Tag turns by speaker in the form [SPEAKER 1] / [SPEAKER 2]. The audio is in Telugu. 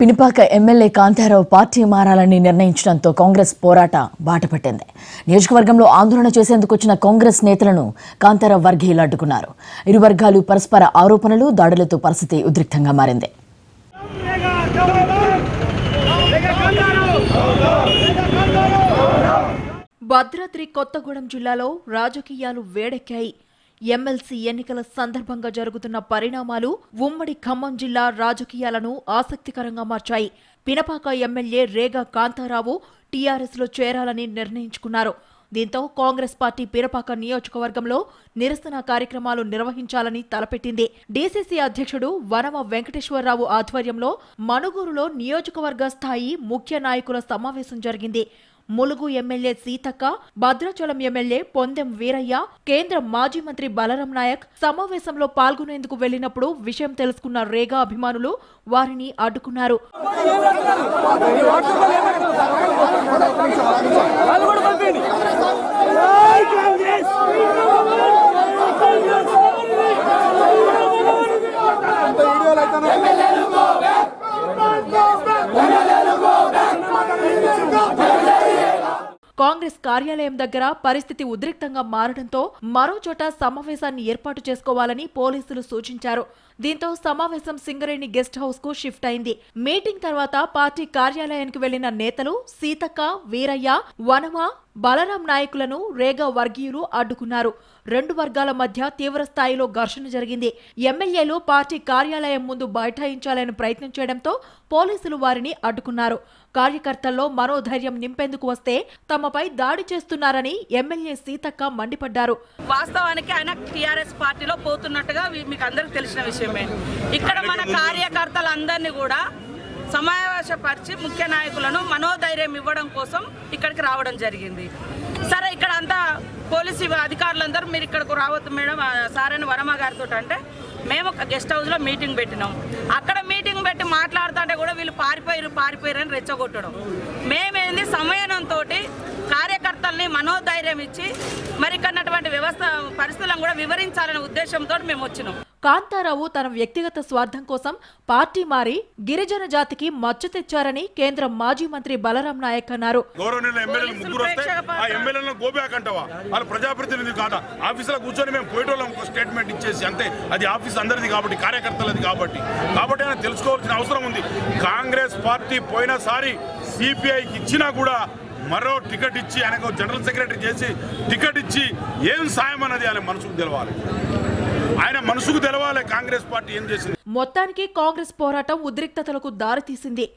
[SPEAKER 1] పినిపాక ఎమ్మెల్యే కాంతారావు పార్టీ మారాలని నిర్ణయించడంతో కాంగ్రెస్ పోరాట బాటపట్టింది. నియోజకవర్గంలో ఆందోళన చేసేందుకు వచ్చిన కాంగ్రెస్ నేతలను కాంతారావు వర్గీయులు అడ్డుకున్నారు. ఇరు వర్గాలు పరస్పర ఆరోపణలు దాడులతో పరిస్థితి ఉద్రిక్తంగా మారింది.
[SPEAKER 2] భద్రాద్రి కొత్తగూడెం జిల్లాలో రాజకీయాలు వేడెక్కాయి. ఎమ్మెల్సీ ఎన్నికల సందర్భంగా జరుగుతున్న పరిణామాలు ఉమ్మడి ఖమ్మం జిల్లా రాజకీయాలను ఆసక్తికరంగా మార్చాయి. పినపాక ఎమ్మెల్యే రేగా కాంతారావు టీఆర్ఎస్లో చేరాలని నిర్ణయించుకున్నారు. దీంతో కాంగ్రెస్ పార్టీ పిరపాక నియోజకవర్గంలో నిరసన కార్యక్రమాలు నిర్వహించాలని తలపెట్టింది. డీసీసీ అధ్యక్షుడు వనమ వెంకటేశ్వరరావు ఆధ్వర్యంలో మణుగూరులో నియోజకవర్గ స్థాయి ముఖ్య నాయకుల సమావేశం జరిగింది. ములుగు ఎమ్మెల్యే సీతక్క భద్రాచలం ఎమ్మెల్యే పొందెం వీరయ్య కేంద్ర మాజీ మంత్రి బలరాం నాయక్ సమావేశంలో పాల్గొనేందుకు వెళ్ళినప్పుడు విషయం తెలుసుకున్న రేగా అభిమానులు వారిని అడ్డుకున్నారు. కాంగ్రెస్ కార్యాలయం దగ్గర పరిస్థితి ఉద్రిక్తంగా మారడంతో మరో చోట సమావేశాన్ని ఏర్పాటు చేసుకోవాలని పోలీసులు సూచించారు. దీంతో సమావేశం సింగరేణి గెస్ట్ హౌస్కు షిఫ్ట్ అయింది. మీటింగ్ తర్వాత పార్టీ కార్యాలయానికి వెళ్ళిన నేతలు సీతక్క వీరయ్య వనమ బలరాం నాయకులను రేగా వర్గీయులు అడ్డుకున్నారు. రెండు వర్గాల మధ్య తీవ్ర స్థాయిలో ఘర్షణ జరిగింది. ఎమ్మెల్యేలు పార్టీ కార్యాలయం ముందు బైఠాయించాలని ప్రయత్నం చేయడంతో పోలీసులు వారిని అడ్డుకున్నారు. కార్యకర్తల్లో మనోధైర్యం నింపేందుకు వస్తే తమపై దాడి చేస్తున్నారని ఎమ్మెల్యే సీతక్క మండిపడ్డారు.
[SPEAKER 3] వాస్తవానికి ఆయన టీఆర్ఎస్ పార్టీలో పోతున్నట్టుగా మీకు అందరికి తెలిసిన విషయం. విషయమే ఇక్కడ మన కార్యకర్తలందరినీ కూడా సమావేశపరిచి ముఖ్య నాయకులను మనోధైర్యం ఇవ్వడం కోసం ఇక్కడికి రావడం జరిగింది. సరే ఇక్కడ అంతా పోలీసు అధికారులందరూ మీరు ఇక్కడికి రావద్దు మేడం. ఆ సార్ అని వరమ గారితో అంటే మేము ఒక గెస్ట్ హౌస్లో మీటింగ్ పెట్టినాం. అక్కడ మీటింగ్ పెట్టి మాట్లాడుతుంటే కూడా వీళ్ళు పారిపోయారు పారిపోయారు అని రెచ్చగొట్టడం. మేమేంది సమయంతో కార్యకర్తల్ని మనోధైర్యం ఇచ్చి మరి ఇక్కడ వ్యవస్థ పరిస్థితులను కూడా వివరించాలనే ఉద్దేశంతో మేము వచ్చినాం.
[SPEAKER 2] కాంతారావు తన వ్యక్తిగత స్వార్థం కోసం పార్టీ మారి గిరిజన జాతికి మచ్చ తెచ్చారని కేంద్ర మాజీ మంత్రి బలరాం నాయక్ అన్నారు.
[SPEAKER 4] ప్రజాప్రతినిధి కాదా? ఆఫీసులో కూర్చొని మేము పోయేటోళ్ళం స్టేట్మెంట్ ఇచ్చేసి అంతే. అది ఆఫీస్ అందరిది కాబట్టి కార్యకర్తలది కాబట్టి. కాబట్టి ఆయన తెలుసుకోవాల్సిన అవసరం ఉంది. కాంగ్రెస్ పార్టీ పోయినసారి సిపిఐకి ఇచ్చినా కూడా మరో టికెట్ ఇచ్చి ఆయనకు జనరల్ సెక్రటరీ చేసి టికెట్ ఇచ్చి ఏం సాయం అన్నది ఆయన మనసుకు తెలవాలి. ఆయన మనసుకు తెలవాలి కాంగ్రెస్ పార్టీ ఏం చేసింది?
[SPEAKER 2] మొత్తానికి కాంగ్రెస్ పోరాటం ఉద్రిక్తతలకు దారితీసింది. తీసింది